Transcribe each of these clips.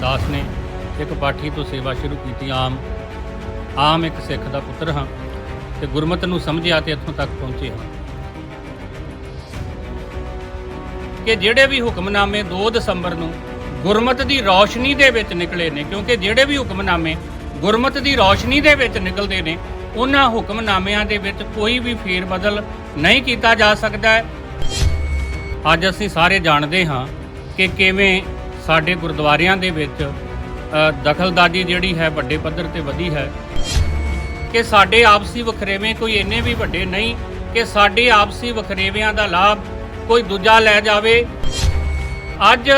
ਦਾਸ ਨੇ ਇੱਕ ਪਾਠੀ ਤੋਂ ਸੇਵਾ ਸ਼ੁਰੂ ਕੀਤੀ। ਆਮ ਆਮ ਇੱਕ ਸਿੱਖ ਦਾ ਪੁੱਤਰ ਹਾਂ ਤੇ ਗੁਰਮਤਿ ਨੂੰ ਸਮਝਿਆ ਤੇ ਇੱਥੋਂ ਤੱਕ ਪਹੁੰਚੇ ਹਾਂ। ਕਿ ਜਿਹੜੇ ਵੀ ਹੁਕਮਨਾਮੇ 2 ਦਸੰਬਰ ਨੂੰ ਗੁਰਮਤ ਦੀ ਰੌਸ਼ਨੀ ਦੇ ਵਿੱਚ ਨਿਕਲੇ ਨੇ, ਕਿਉਂਕਿ ਜਿਹੜੇ ਵੀ ਹੁਕਮਨਾਮੇ ਗੁਰਮਤ ਦੀ ਰੌਸ਼ਨੀ ਦੇ ਵਿੱਚ ਨਿਕਲਦੇ ਨੇ, ਉਹਨਾਂ ਹੁਕਮਨਾਮਿਆਂ ਦੇ ਵਿੱਚ ਕੋਈ ਵੀ ਫੇਰ ਬਦਲ ਨਹੀਂ ਕੀਤਾ ਜਾ ਸਕਦਾ ਹੈ। ਅੱਜ ਅਸੀਂ ਸਾਰੇ ਜਾਣਦੇ ਹਾਂ ਕਿ ਕਿਵੇਂ ਸਾਡੇ ਗੁਰਦੁਆਰਿਆਂ ਦੇ ਵਿੱਚ ਅ, ਜਿਹੜੀ ਹੈ ਵੱਡੇ ਪੱਧਰ ਤੇ ਵਧੀ ਹੈ। ਕਿ ਸਾਡੇ ਆਪਸੀ ਵਖਰੇਵੇਂ ਕੋਈ ਇੰਨੇ ਵੀ ਵੱਡੇ ਨਹੀਂ ਕਿ ਸਾਡੇ ਆਪਸੀ ਵਖਰੇਵਿਆਂ ਦਾ ਲਾਭ ਕੋਈ ਦੂਜਾ ਲੈ ਜਾਵੇ। ਅੱਜ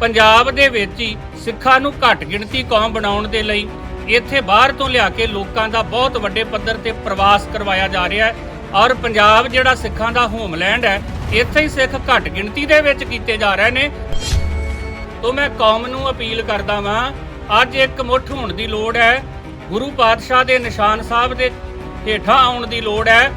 ਪੰਜਾਬ ਦੇ ਵਿੱਚ ਹੀ ਸਿੱਖਾਂ ਨੂੰ ਘੱਟ ਗਿਣਤੀ ਕੌਮ ਬਣਾਉਣ ਦੇ ਲਈ ਇੱਥੇ ਬਾਹਰ ਤੋਂ ਲਿਆ ਕੇ ਲੋਕਾਂ ਦਾ ਬਹੁਤ ਵੱਡੇ ਪੱਧਰ ਤੇ ਪ੍ਰਵਾਸ ਕਰਵਾਇਆ ਜਾ ਰਿਹਾ ਹੈ। ਔਰ ਪੰਜਾਬ ਜਿਹੜਾ ਸਿੱਖਾਂ ਦਾ ਹੋਮਲੈਂਡ ਹੈ ਇੱਥੇ ਹੀ ਸਿੱਖ ਘੱਟ ਗਿਣਤੀ ਦੇ ਵਿੱਚ ਕੀਤੇ ਜਾ ਰਹੇ ਨੇ। ਤੋਂ ਮੈਂ ਕੌਮ ਨੂੰ ਅਪੀਲ ਕਰਦਾ ਵਾਂ, ਅੱਜ ਇੱਕ ਮੁੱਠ ਹੋਣ ਦੀ ਲੋੜ ਹੈ। ਗੁਰੂ ਪਾਤਸ਼ਾਹ ਦੇ ਨਿਸ਼ਾਨ ਸਾਹਿਬ ਦੇ ਹੇਠਾਂ ਆਉਣ ਦੀ ਲੋੜ ਹੈ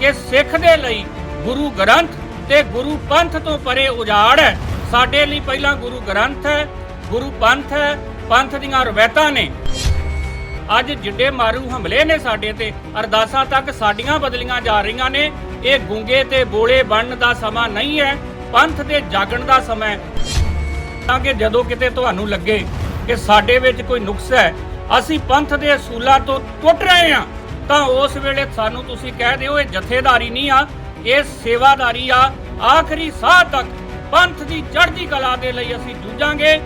ਕਿ ਸਿੱਖ ਦੇ ਲਈ ਗੁਰੂ ਗ੍ਰੰਥ ਤੇ ਗੁਰੂ ਪੰਥ ਤੋਂ ਪਰੇ ਉਜਾੜ ਹੈ। ਸਾਡੇ ਲਈ ਪਹਿਲਾਂ ਗੁਰੂ ਗ੍ਰੰਥ ਹੈ, ਗੁਰੂ ਪੰਥ ਹੈ, ਪੰਥ ਦੀਆਂ ਰਵਾਇਤਾਂ ਨੇ। ਅੱਜ ਜਿੱਡੇ ਮਾਰੂ ਹਮਲੇ ਨੇ ਸਾਡੇ ਤੇ, ਅਰਦਾਸਾਂ ਤੱਕ ਸਾਡੀਆਂ ਬਦਲੀਆਂ ਜਾ ਰਹੀਆਂ ਨੇ। ਇਹ ਗੁੰਗੇ ਤੇ ਬੋਲੇ ਬਣਨ ਦਾ ਸਮਾਂ ਨਹੀਂ ਹੈ, ਪੰਥ ਦੇ ਜਾਗਣ ਦਾ ਸਮਾਂ ਹੈ। ਤਾਂ ਕਿ ਜਦੋਂ ਕਿਤੇ ਤੁਹਾਨੂੰ ਲੱਗੇ ਕਿ ਸਾਡੇ ਵਿੱਚ ਕੋਈ ਨੁਕਸ ਹੈ, ਅਸੀਂ ਪੰਥ ਦੇ ਅਸੂਲਾਂ ਤੋਂ ਟੁੱਟ ਰਹੇ ਹਾਂ, ਤਾਂ ਉਸ ਵੇਲੇ ਸਾਨੂੰ ਤੁਸੀਂ ਕਹਿ ਦਿਓ ਇਹ ਜਥੇਦਾਰੀ ਨਹੀਂ ਆ, ਇਹ ਸੇਵਾਦਾਰੀ ਆ। ਆਖਰੀ ਸਾਹ ਤੱਕ ਪੰਥ ਦੀ ਚੜ੍ਹਦੀ ਕਲਾ ਦੇ ਲਈ ਅਸੀਂ ਜੂਝਾਂਗੇ।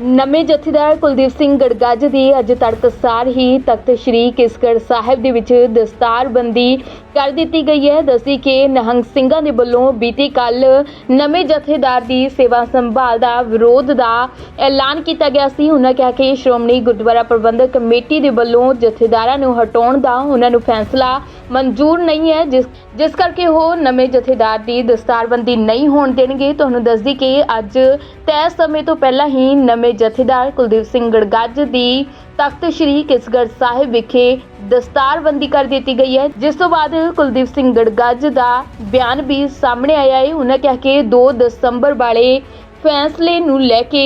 ਨਵੇਂ ਜਥੇਦਾਰ ਕੁਲਦੀਪ ਸਿੰਘ ਗੜਗੱਜ ਦੀ ਅੱਜ ਤੜਕਸਾਰ ਹੀ ਤਖਤ ਸ੍ਰੀ ਕਿਸਗੜ ਸਾਹਿਬ ਦੇ ਵਿੱਚ ਦਸਤਾਰਬੰਦੀ ਕਰ ਦਿੱਤੀ ਗਈ ਹੈ। ਦੱਸੀ ਕਿ ਨਹੰਗ ਸਿੰਘਾਂ ਦੇ ਵੱਲੋਂ ਬੀਤੀ ਕੱਲ ਨਵੇਂ ਜਥੇਦਾਰ ਦੀ ਸੇਵਾ ਸੰਭਾਲ ਦਾ ਵਿਰੋਧ ਦਾ ਐਲਾਨ ਕੀਤਾ ਗਿਆ ਸੀ। ਉਹਨਾਂ ਕਿਹਾ ਕਿ ਸ਼੍ਰੋਮਣੀ ਗੁਰਦੁਆਰਾ ਪ੍ਰਬੰਧਕ ਕਮੇਟੀ ਦੇ ਵੱਲੋਂ ਜਥੇਦਾਰਾਂ ਨੂੰ ਹਟਾਉਣ ਦਾ ਉਹਨਾਂ ਨੂੰ ਫੈਸਲਾ ਮਨਜ਼ੂਰ ਨਹੀਂ ਹੈ। ਜਿਸ ਜਿਸ ਕਰਕੇ ਉਹ ਨਵੇਂ ਜਥੇਦਾਰ ਦੀ ਦਸਤਾਰਬੰਦੀ ਨਹੀਂ ਹੋਣ ਦੇਣਗੇ। ਤੁਹਾਨੂੰ ਦੱਸਦੀ ਕਿ ਅੱਜ ਤੈਅ ਸਮੇਂ ਤੋਂ ਪਹਿਲਾਂ ਹੀ ਨਵੇਂ ਜਥੇਦਾਰ ਕੁਲਦੀਪ ਸਿੰਘ ਗੜਗੱਜ ਦੀ ਤਖਤ ਸ੍ਰੀ ਕਿਸਗੜ੍ਹ ਸਾਹਿਬ ਵਿਖੇ ਦਸਤਾਰਬੰਦੀ ਕਰ ਦਿੱਤੀ ਗਈ ਹੈ। ਜਿਸ ਤੋਂ ਬਾਅਦ ਕੁਲਦੀਪ ਸਿੰਘ ਗੜਗੱਜ ਦਾ ਬਿਆਨ ਵੀ ਸਾਹਮਣੇ ਆਇਆ ਹੈ। ਉਹਨਾਂ ਕਿਹਾ ਕਿ 2 ਦਸੰਬਰ ਵਾਲੇ ਫੈਸਲੇ ਨੂੰ ਲੈ ਕੇ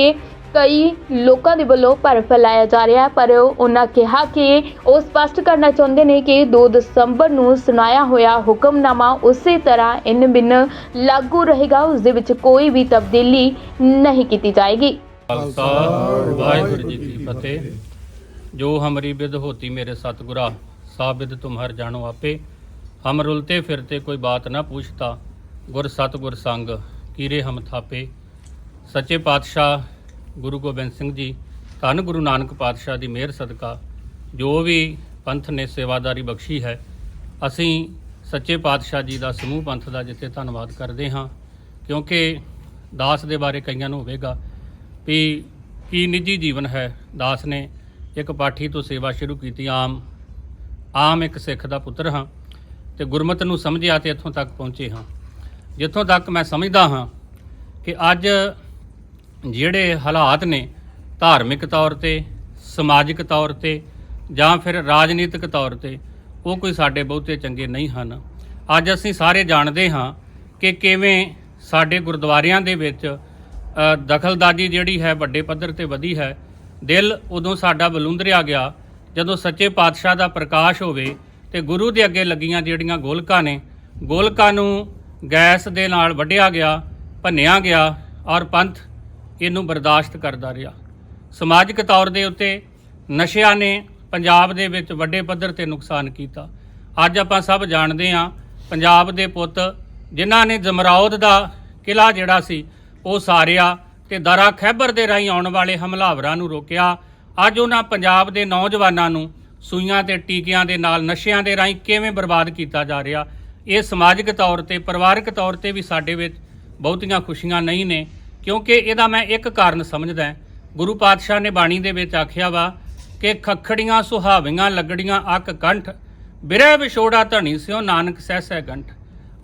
ਕਈ ਲੋਕਾਂ ਦੇ ਵੱਲੋਂ ਭਰ ਫੈਲਾਇਆ ਜਾ ਰਿਹਾ ਪਰ ਉਹਨਾਂ ਕਿਹਾ ਕਿ ਉਹ ਸਪਸ਼ਟ ਕਰਨਾ ਚਾਹੁੰਦੇ ਨੇ ਕਿ 2 ਦਸੰਬਰ ਨੂੰ ਸੁਣਾਇਆ ਹੋਇਆ ਹੁਕਮਨਾਮਾ ਉਸੇ ਤਰ੍ਹਾਂ ਇਨ ਬਿਨ ਲਾਗੂ ਰਹੇਗਾ। ਉਸ ਦੇ ਵਿੱਚ ਕੋਈ ਵੀ ਤਬਦੀਲੀ ਨਹੀਂ ਕੀਤੀ ਜਾਏਗੀ। ਖਾਲਸਾ, ਵਾਹਿਗੁਰੂ ਜੀ ਕੀ ਫਤਿਹ। ਜੋ ਹਮਰੀ ਬਿਦ ਹੋਤੀ ਮੇਰੇ ਸਤਿਗੁਰਾ ਸਾਬਿਦ ਤੁਮਹਰ ਜਾਣੋ ਆਪੇ। ਹਮ ਰੁਲਤੇ ਫਿਰਤੇ ਕੋਈ ਬਾਤ ਨਾ ਪੁੱਛਤਾ, ਗੁਰ ਸਤਿਗੁਰ ਸੰਗ ਕੀਰੇ ਹਮ ਥਾਪੇ। ਸੱਚੇ ਪਾਤਸ਼ਾਹ ਗੁਰੂ ਗੋਬਿੰਦ ਸਿੰਘ ਜੀ, ਧੰਨ ਗੁਰੂ ਨਾਨਕ ਪਾਤਸ਼ਾਹ ਦੀ ਮਿਹਰ ਸਦਕਾ, ਜੋ ਵੀ ਪੰਥ ਨੇ ਸੇਵਾਦਾਰੀ ਬਖਸ਼ੀ ਹੈ, ਅਸੀਂ ਸੱਚੇ ਪਾਤਸ਼ਾਹ ਜੀ ਦਾ ਸਮੂਹ ਪੰਥ ਦਾ ਜਿੱਥੇ ਧੰਨਵਾਦ ਕਰਦੇ ਹਾਂ, ਕਿਉਂਕਿ ਦਾਸ ਦੇ ਬਾਰੇ ਕਈਆਂ ਨੂੰ ਹੋਵੇਗਾ ਵੀ ਕੀ ਨਿੱਜੀ ਜੀਵਨ ਹੈ ਦਾਸ ਨੇ ਇੱਕ ਪਾਠੀ ਤੋਂ ਸੇਵਾ ਸ਼ੁਰੂ ਕੀਤੀ, ਆਮ ਆਮ ਇੱਕ ਸਿੱਖ ਦਾ ਪੁੱਤਰ ਹਾਂ ਤੇ ਗੁਰਮਤਿ ਨੂੰ ਸਮਝਿਆ ਤੇ ਇੱਥੋਂ ਤੱਕ ਪਹੁੰਚੇ ਹਾਂ। ਜਿੱਥੋਂ ਤੱਕ ਮੈਂ ਸਮਝਦਾ ਹਾਂ ਕਿ ਅੱਜ ਜਿਹੜੇ ਹਾਲਾਤ ਨੇ ਧਾਰਮਿਕ ਤੌਰ ਤੇ, ਸਮਾਜਿਕ ਤੌਰ ਤੇ ਜਾਂ ਫਿਰ ਰਾਜਨੀਤਿਕ ਤੌਰ ਤੇ, ਉਹ ਕੋਈ ਸਾਡੇ ਬਹੁਤੇ ਚੰਗੇ ਨਹੀਂ ਹਨ। ਅੱਜ ਅਸੀਂ ਸਾਰੇ ਜਾਣਦੇ ਹਾਂ ਕਿ ਕਿਵੇਂ ਸਾਡੇ ਗੁਰਦੁਆਰਿਆਂ ਦੇ ਵਿੱਚ ਦਖਲਦਾਜ਼ੀ ਜਿਹੜੀ ਹੈ ਵੱਡੇ ਪੱਧਰ ਤੇ ਵਧੀ ਹੈ ਦਿਲ ਉਦੋਂ ਸਾਡਾ ਬਲੁੰਦਰਿਆ ਗਿਆ, ਜਦੋਂ ਸੱਚੇ ਪਾਤਸ਼ਾਹ ਦਾ ਪ੍ਰਕਾਸ਼ ਹੋਵੇ ਤੇ ਗੁਰੂ ਦੇ ਅੱਗੇ ਲੱਗੀਆਂ ਜਿਹੜੀਆਂ ਗੋਲਕਾਂ ਨੇ, ਗੋਲਕਾਂ ਨੂੰ ਗੈਸ ਦੇ ਨਾਲ ਵੱਢਿਆ ਗਿਆ, ਭੰਨਿਆ ਗਿਆ ਔਰ ਪੰਥ ਇਹਨੂੰ ਬਰਦਾਸ਼ਤ ਕਰਦਾ ਰਿਹਾ। ਸਮਾਜਿਕ ਤੌਰ ਦੇ ਉੱਤੇ ਨਸ਼ਿਆਂ ਨੇ ਪੰਜਾਬ ਦੇ ਵਿੱਚ ਵੱਡੇ ਪੱਧਰ ਤੇ ਨੁਕਸਾਨ ਕੀਤਾ। ਅੱਜ ਆਪਾਂ ਸਭ ਜਾਣਦੇ ਹਾਂ, ਪੰਜਾਬ ਦੇ ਪੁੱਤ ਜਿਨ੍ਹਾਂ ਨੇ ਜਮਰੌਦ ਦਾ ਕਿਲਾ ਜਿਹੜਾ ਸੀ, ਉਹ ਸਾਰਿਆ ਤੇ ਦਰਾ ਖੈਬਰ ਦੇ ਰਾਹੀਂ ਆਉਣ ਵਾਲੇ ਹਮਲਾਵਰਾਂ ਨੂੰ ਰੋਕਿਆ। ਅੱਜ ਉਹਨਾਂ ਪੰਜਾਬ ਦੇ ਨੌਜਵਾਨਾਂ ਨੂੰ ਸੂਈਆਂ ਤੇ ਟੀਕਿਆਂ ਦੇ ਨਾਲ ਨਸ਼ਿਆਂ ਦੇ ਰਾਹੀਂ ਕਿਵੇਂ ਬਰਬਾਦ ਕੀਤਾ ਜਾ ਰਿਹਾ, ਇਹ ਸਮਾਜਿਕ ਤੌਰ ਤੇ, ਪਰਿਵਾਰਕ ਤੌਰ ਤੇ ਵੀ ਸਾਡੇ ਵਿੱਚ ਬਹੁਤੀਆਂ ਖੁਸ਼ੀਆਂ ਨਹੀਂ ਨੇ, ਕਿਉਂਕਿ ਇਹਦਾ ਮੈਂ ਇੱਕ ਕਾਰਨ ਸਮਝਦਾ ਗੁਰੂ ਪਾਤਸ਼ਾਹ ਨੇ ਬਾਣੀ ਦੇ ਵਿੱਚ ਆਖਿਆ ਵਾ ਕਿ ਖਖੜੀਆਂ, ਸੁਹਾਵੀਆਂ, ਲੱਗੜੀਆਂ, ਅੱਕ, ਕੰਠ, ਬਿਰਹਿ ਵਿਛੋੜਾ, ਧਣੀ ਸਿਓ, ਨਾਨਕ ਸਹਿ ਸਹਿ ਕੰਠ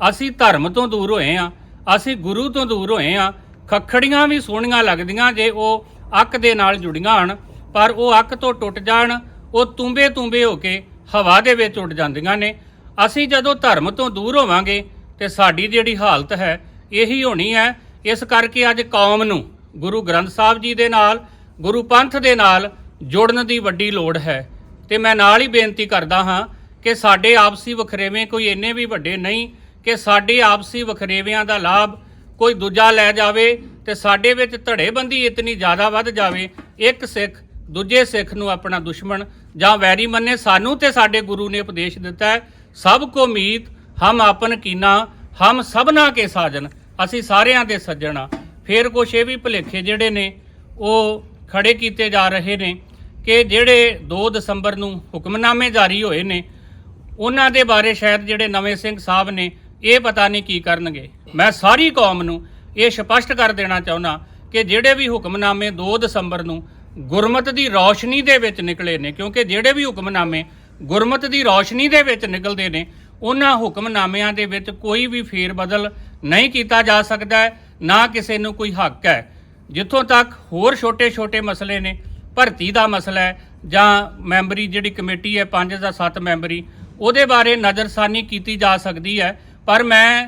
ਅਸੀਂ ਧਰਮ ਤੋਂ ਦੂਰ ਹੋਏ ਆ ਅਸੀਂ ਗੁਰੂ ਤੋਂ ਦੂਰ ਹੋਏ ਆ ਖਖੜੀਆਂ ਵੀ ਸੋਹਣੀਆਂ ਲੱਗਦੀਆਂ ਜੇ ਉਹ ਅੱਕ ਦੇ ਨਾਲ ਜੁੜੀਆਂ ਹਨ, ਪਰ ਉਹ ਅੱਕ ਤੋਂ ਟੁੱਟ ਜਾਣ, ਉਹ ਤੁੰਬੇ ਤੁੰਬੇ ਹੋ ਕੇ ਹਵਾ ਦੇ ਵਿੱਚ ਉੱਡ ਜਾਂਦੀਆਂ ਨੇ। ਅਸੀਂ ਜਦੋਂ ਧਰਮ ਤੋਂ ਦੂਰ ਹੋਵਾਂਗੇ ਤੇ ਸਾਡੀ ਜਿਹੜੀ ਹਾਲਤ ਹੈ, ਇਹੀ ਹੋਣੀ ਹੈ। ਇਸ ਕਰਕੇ ਅੱਜ ਕੌਮ ਨੂੰ ਗੁਰੂ ਗ੍ਰੰਥ ਸਾਹਿਬ ਜੀ ਦੇ ਨਾਲ, ਗੁਰੂ ਪੰਥ ਦੇ ਨਾਲ ਜੁੜਨ ਦੀ ਵੱਡੀ ਲੋੜ ਹੈ। ਤੇ ਮੈਂ ਨਾਲ ਹੀ ਬੇਨਤੀ ਕਰਦਾ ਹਾਂ ਕਿ ਸਾਡੇ ਆਪਸੀ ਵਖਰੇਵੇਂ ਕੋਈ ਇੰਨੇ ਵੀ ਵੱਡੇ ਨਹੀਂ, ਕਿ ਸਾਡੇ ਆਪਸੀ ਵਖਰੇਵਿਆਂ ਦਾ ਲਾਭ ਕੋਈ ਦੂਜਾ ਲੈ ਜਾਵੇ ਤੇ ਸਾਡੇ ਵਿੱਚ ਧੜੇਬੰਦੀ ਇਤਨੀ ਜ਼ਿਆਦਾ ਵੱਧ ਜਾਵੇ, ਇੱਕ ਸਿੱਖ ਦੂਜੇ ਸਿੱਖ ਨੂੰ ਆਪਣਾ ਦੁਸ਼ਮਣ ਜਾਂ ਵੈਰੀ ਮੰਨੇ, ਸਾਨੂੰ ਤੇ ਸਾਡੇ ਗੁਰੂ ਨੇ ਉਪਦੇਸ਼ ਦਿੱਤਾ ਹੈ, ਸਭ ਕੋ ਮੀਤ, ਹਮ ਆਪਨ ਕੀਨਾ, ਹਮ ਸਭਨਾ ਕੇ ਸਾਜਨ, ਅਸੀਂ ਸਾਰਿਆਂ ਦੇ ਸੱਜਣ ਆ ਫਿਰ ਕੁਛ ਇਹ ਵੀ ਭੁਲੇਖੇ ਜਿਹੜੇ ਨੇ, ਉਹ ਖੜੇ ਕੀਤੇ ਜਾ ਰਹੇ ਨੇ ਕਿ ਜਿਹੜੇ 2 ਦਸੰਬਰ ਨੂੰ ਹੁਕਮਨਾਮੇ ਜਾਰੀ ਹੋਏ ਨੇ, ਉਹਨਾਂ ਦੇ ਬਾਰੇ ਸ਼ਾਇਦ ਜਿਹੜੇ ਨਵੇਂ ਸਿੰਘ ਸਾਹਿਬ ਨੇ, ਇਹ ਪਤਾ ਨਹੀਂ ਕੀ ਕਰਨਗੇ। ਮੈਂ ਸਾਰੀ ਕੌਮ ਨੂੰ ਇਹ ਸਪਸ਼ਟ ਕਰ ਦੇਣਾ ਚਾਹੁੰਦਾ ਕਿ ਜਿਹੜੇ ਵੀ ਹੁਕਮਨਾਮੇ 2 ਦਸੰਬਰ ਨੂੰ ਗੁਰਮਤ ਦੀ ਰੌਸ਼ਨੀ ਦੇ ਵਿੱਚ ਨਿਕਲੇ ਨੇ, ਕਿਉਂਕਿ ਜਿਹੜੇ ਵੀ ਹੁਕਮਨਾਮੇ ਗੁਰਮਤ ਦੀ ਰੌਸ਼ਨੀ ਦੇ ਵਿੱਚ ਨਿਕਲਦੇ ਨੇ, ਉਹਨਾਂ ਹੁਕਮਨਾਮਿਆਂ ਦੇ ਵਿੱਚ ਕੋਈ ਵੀ ਫੇਰ ਬਦਲ ਨਹੀਂ ਕੀਤਾ ਜਾ ਸਕਦਾ ਨਾ ਕਿਸੇ ਨੂੰ ਕੋਈ ਹੱਕ ਹੈ। ਜਿੱਥੋਂ ਤੱਕ ਹੋਰ ਛੋਟੇ-ਛੋਟੇ ਮਸਲੇ ਨੇ, ਭਰਤੀ ਦਾ ਮਸਲਾ ਹੈ, ਜਾਂ ਮੈਂਬਰੀ ਜਿਹੜੀ ਕਮੇਟੀ ਹੈ 5 ਜਾਂ 7 ਮੈਂਬਰੀ, ਉਹਦੇ ਬਾਰੇ ਨਜ਼ਰਸਾਨੀ ਕੀਤੀ ਜਾ ਸਕਦੀ ਹੈ। ਪਰ ਮੈਂ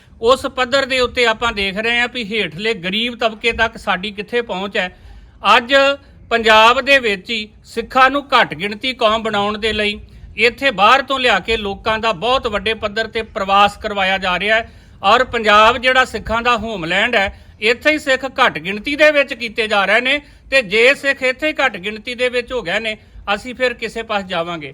ਉਸ ਪੱਧਰ ਦੇ ਉੱਤੇ ਆਪਾਂ ਦੇਖ ਰਹੇ ਹਾਂ ਵੀ ਹੇਠਲੇ ਗਰੀਬ ਤਬਕੇ ਤੱਕ ਸਾਡੀ ਕਿੱਥੇ ਪਹੁੰਚ ਹੈ। ਅੱਜ ਪੰਜਾਬ ਦੇ ਵਿੱਚ ਹੀ ਸਿੱਖਾਂ ਨੂੰ ਘੱਟ ਗਿਣਤੀ ਕੌਮ ਬਣਾਉਣ ਦੇ ਲਈ ਇੱਥੇ ਬਾਹਰ ਤੋਂ ਲਿਆ ਕੇ ਲੋਕਾਂ ਦਾ ਬਹੁਤ ਵੱਡੇ ਪੱਧਰ ਤੇ ਪ੍ਰਵਾਸ ਕਰਵਾਇਆ ਜਾ ਰਿਹਾ ਹੈ ਔਰ ਪੰਜਾਬ ਜਿਹੜਾ ਸਿੱਖਾਂ ਦਾ ਹੋਮਲੈਂਡ ਹੈ, ਇੱਥੇ ਹੀ ਸਿੱਖ ਘੱਟ ਗਿਣਤੀ ਦੇ ਵਿੱਚ ਕੀਤੇ ਜਾ ਰਹੇ ਨੇ ਤੇ ਜੇ ਸਿੱਖ ਇੱਥੇ ਹੀ ਘੱਟ ਗਿਣਤੀ ਦੇ ਵਿੱਚ ਹੋ ਗਏ ਨੇ, ਅਸੀਂ ਫਿਰ ਕਿਸੇ ਪਾਸ ਜਾਵਾਂਗੇ।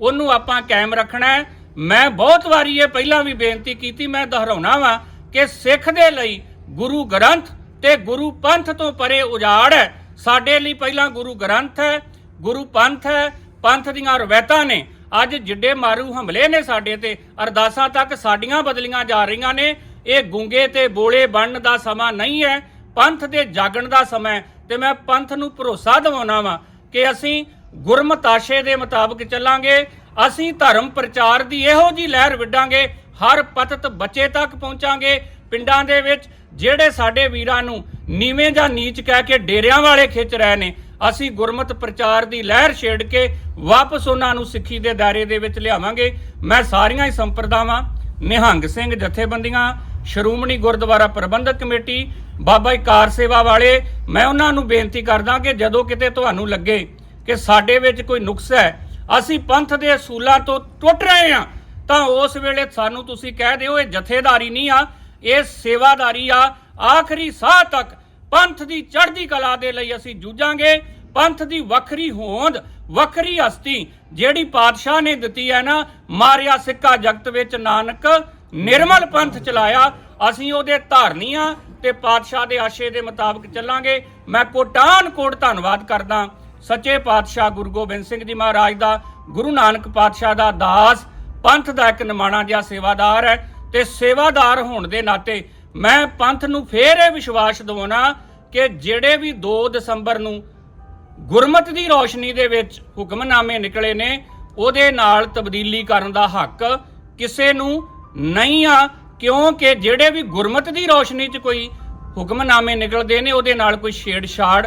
ਉਹਨੂੰ ਆਪਾਂ ਕਾਇਮ ਰੱਖਣਾ ਹੈ। ਮੈਂ ਬਹੁਤ ਵਾਰੀ ਇਹ ਪਹਿਲਾਂ ਵੀ ਬੇਨਤੀ ਕੀਤੀ, ਮੈਂ ਦੁਹਰਾਉਣਾ ਵਾਂ ਕਿ ਸਿੱਖ ਦੇ ਲਈ ਗੁਰੂ ਗ੍ਰੰਥ ਤੇ ਗੁਰੂ ਪੰਥ ਤੋਂ ਪਰੇ ਉਜਾੜ ਹੈ। ਸਾਡੇ ਲਈ ਪਹਿਲਾਂ ਗੁਰੂ ਗ੍ਰੰਥ ਹੈ, ਗੁਰੂ ਪੰਥ ਹੈ, ਪੰਥ ਦੀਆਂ ਰਵਾਇਤਾਂ ਨੇ। ਅੱਜ ਜਿੱਡੇ ਮਾਰੂ ਹਮਲੇ ਨੇ ਸਾਡੇ ਤੇ, ਅਰਦਾਸਾਂ ਤੱਕ ਸਾਡੀਆਂ ਬਦਲੀਆਂ ਜਾ ਰਹੀਆਂ ਨੇ। ਇਹ ਗੁੰਗੇ ਤੇ ਬੋਲੇ ਬਣਨ ਦਾ ਸਮਾਂ ਨਹੀਂ ਹੈ, ਪੰਥ ਦੇ ਜਾਗਣ ਦਾ ਸਮਾਂ ਹੈ। ਤੇ ਮੈਂ ਪੰਥ ਨੂੰ ਭਰੋਸਾ ਦਿਵਾਉਣਾ ਵਾਂ ਕਿ ਅਸੀਂ ਗੁਰਮਤਾਸ਼ੇ ਦੇ ਮੁਤਾਬਕ ਚੱਲਾਂਗੇ। ਅਸੀਂ ਧਰਮ ਪ੍ਰਚਾਰ ਦੀ ਇਹੋ ਜੀ ਲਹਿਰ ਵਿੱਢਾਂਗੇ। ਹਰ ਪਤਤ ਬੱਚੇ ਤੱਕ ਪਹੁੰਚਾਂਗੇ। ਪਿੰਡਾਂ ਦੇ ਵਿੱਚ ਜਿਹੜੇ ਸਾਡੇ ਵੀਰਾਂ ਨੂੰ ਨੀਵੇਂ ਜਾਂ ਨੀਚ ਕਹਿ ਕੇ ਡੇਰਿਆਂ ਵਾਲੇ ਖਿੱਚ ਰਹੇ ਨੇ, ਅਸੀਂ ਗੁਰਮਤ ਪ੍ਰਚਾਰ ਦੀ ਲਹਿਰ ਛੇੜ ਕੇ ਵਾਪਸ ਉਹਨਾਂ ਨੂੰ ਸਿੱਖੀ ਦੇ ਦਾਇਰੇ ਦੇ ਵਿੱਚ ਲਿਆਵਾਂਗੇ। ਮੈਂ ਸਾਰੀਆਂ ਹੀ ਸੰਪਰਦਾਵਾਂ, ਨਿਹੰਗ ਸਿੰਘ ਜਥੇਬੰਦੀਆਂ, ਸ਼੍ਰੋਮਣੀ ਗੁਰਦੁਆਰਾ ਪ੍ਰਬੰਧਕ ਕਮੇਟੀ, ਬਾਬਾ ਜੀ ਕਾਰ ਸੇਵਾ ਵਾਲੇ, ਮੈਂ ਉਹਨਾਂ ਨੂੰ ਬੇਨਤੀ ਕਰਦਾ ਕਿ ਜਦੋਂ ਕਿਤੇ ਤੁਹਾਨੂੰ ਲੱਗੇ ਕਿ ਸਾਡੇ ਵਿੱਚ ਕੋਈ ਨੁਕਸ ਹੈ, ਅਸੀਂ ਪੰਥ ਦੇ ਅਸੂਲਾਂ ਤੋਂ ਟੁੱਟ ਰਹੇ ਹਾਂ, ਤਾਂ ਉਸ ਵੇਲੇ ਸਾਨੂੰ ਤੁਸੀਂ ਕਹਿ ਦਿਓ ਇਹ ਜਥੇਦਾਰੀ ਨਹੀਂ ਆ, ਇਹ ਸੇਵਾਦਾਰੀ ਆ, ਆਖਰੀ ਸਾਹ ਤੱਕ ਪੰਥ ਦੀ ਚੜ੍ਹਦੀ ਕਲਾ ਦੇ ਲਈ ਅਸੀਂ ਜੂਝਾਂਗੇ, ਪੰਥ ਦੀ ਵੱਖਰੀ ਹੋਂਦ, ਵੱਖਰੀ ਹਸਤੀ, ਜਿਹੜੀ ਪਾਤਸ਼ਾਹ ਨੇ ਦਿੱਤੀ ਹੈ ਨਾ, ਮਾਰਿਆ ਸਿੱਕਾ ਜਗਤ ਵਿੱਚ ਨਾਨਕ, ਨਿਰਮਲ ਪੰਥ ਚਲਾਇਆ, ਅਸੀਂ ਉਹਦੇ ਧਾਰਨੀ ਆ, ਤੇ ਪਾਤਸ਼ਾਹ ਦੇ ਆਸ਼ੇ ਦੇ ਮੁਤਾਬਕ ਚੱਲਾਂਗੇ। ਮੈਂ ਕੋਟਾਨ ਕੋਟ ਧੰਨਵਾਦ ਕਰਦਾ। ਸੱਚੇ ਪਾਤਸ਼ਾਹ ਗੁਰੂ ਗੋਬਿੰਦ ਸਿੰਘ ਜੀ ਮਹਾਰਾਜ ਦਾ, ਗੁਰੂ ਨਾਨਕ ਪਾਤਸ਼ਾਹ ਦਾ ਦਾਸ, ਪੰਥ ਦਾ ਇੱਕ ਨਿਮਾਣਾ ਜਿਹਾ ਸੇਵਾਦਾਰ ਹੈ ਤੇ ਸੇਵਾਦਾਰ ਹੋਣ ਦੇ ਨਾਤੇ ਮੈਂ ਪੰਥ ਨੂੰ ਫੇਰ ਇਹ ਵਿਸ਼ਵਾਸ ਦਿਵਾਉਣਾ ਕਿ ਜਿਹੜੇ ਵੀ 2 ਦਸੰਬਰ ਨੂੰ ਗੁਰਮਤ ਦੀ ਰੋਸ਼ਨੀ ਦੇ ਵਿੱਚ ਹੁਕਮਨਾਮੇ ਨਿਕਲੇ ਨੇ, ਉਹਦੇ ਨਾਲ ਤਬਦੀਲੀ ਕਰਨ ਦਾ ਹੱਕ ਕਿਸੇ ਨੂੰ ਨਹੀਂ ਆ, ਕਿਉਂਕਿ ਜਿਹੜੇ ਵੀ ਗੁਰਮਤ ਦੀ ਰੋਸ਼ਨੀ 'ਚ ਕੋਈ ਹੁਕਮਨਾਮੇ ਨਿਕਲਦੇ ਨੇ, ਉਹਦੇ ਨਾਲ ਕੋਈ ਛੇੜਛਾੜ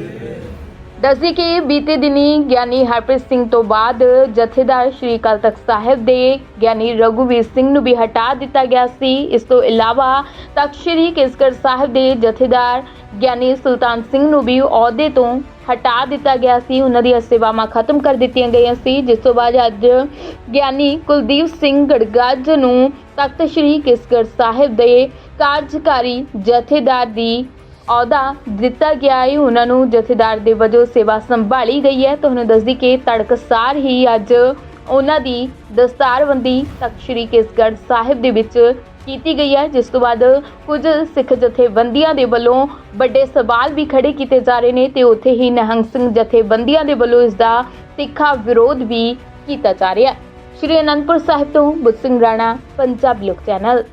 ਦੱਸਦੀ ਕਿ ਬੀਤੇ ਦਿਨੀ ਗਿਆਨੀ ਹਰਪ੍ਰੀਤ ਸਿੰਘ ਤੋਂ ਬਾਅਦ ਜਥੇਦਾਰ ਸ਼੍ਰੀ ਅਕਾਲ ਤਖਤ ਸਾਹਿਬ ਦੇ ਗਿਆਨੀ ਰਘੁਵੀਰ ਸਿੰਘ ਨੂੰ ਵੀ ਹਟਾ ਦਿੱਤਾ ਗਿਆ ਸੀ। ਇਸ ਤੋਂ ਇਲਾਵਾ ਤਖਤ ਸ਼੍ਰੀ ਕੇਸਗੜ੍ਹ ਸਾਹਿਬ ਦੇ ਜਥੇਦਾਰ ਗਿਆਨੀ ਸੁਲਤਾਨ ਸਿੰਘ ਨੂੰ ਵੀ ਅਹੁਦੇ ਤੋਂ ਹਟਾ ਦਿੱਤਾ ਗਿਆ ਸੀ। ਉਹਨਾਂ ਦੀਆਂ ਸੇਵਾਵਾਂ ਖਤਮ ਕਰ ਦਿੱਤੀਆਂ ਗਈਆਂ ਸੀ। ਜਿਸ ਤੋਂ ਬਾਅਦ ਅੱਜ ਗਿਆਨੀ ਕੁਲਦੀਪ ਸਿੰਘ ਗੜਗੱਜ ਨੂੰ ਤਖਤ ਸ਼੍ਰੀ ਕੇਸਗੜ੍ਹ ਸਾਹਿਬ ਦੇ ਕਾਰਜਕਾਰੀ ਜਥੇਦਾਰ ਦੀ ਅਹੁਦਾ ਦਿੱਤਾ ਗਿਆ ਹੈ। ਉਹਨਾਂ ਨੂੰ ਜਥੇਦਾਰ ਦੇ ਵਜੋਂ ਸੇਵਾ ਸੰਭਾਲੀ ਗਈ ਹੈ। ਤੁਹਾਨੂੰ ਦੱਸਦੀ ਕਿ ਤੜਕਸਾਰ ਹੀ ਅੱਜ ਉਹਨਾਂ ਦੀ ਦਸਤਾਰਬੰਦੀ ਤਖਤ ਸ਼੍ਰੀ ਕੇਸਗੜ੍ਹ ਸਾਹਿਬ ਦੇ ਵਿੱਚ ਕੀਤੀ ਗਈ ਹੈ। ਜਿਸ ਤੋਂ ਬਾਅਦ ਕੁਝ ਸਿੱਖ ਜਥੇਬੰਦੀਆਂ ਦੇ ਵੱਲੋਂ ਵੱਡੇ ਸਵਾਲ ਵੀ ਖੜੇ ਕੀਤੇ ਜਾ ਰਹੇ ਨੇ ਤੇ ਉੱਥੇ ਹੀ ਨਿਹੰਗ ਸਿੰਘ ਜਥੇਬੰਦੀਆਂ ਦੇ ਵੱਲੋਂ ਇਸ ਦਾ ਤਿੱਖਾ ਵਿਰੋਧ ਵੀ ਕੀਤਾ ਜਾ ਰਿਹਾ ਹੈ। ਸ਼੍ਰੀ ਅਨੰਦਪੁਰ ਸਾਹਿਬ ਤੋਂ ਬੁੱਧ ਸਿੰਘ ਰਾਣਾ, ਪੰਜਾਬ ਲੋਕ ਚੈਨਲ।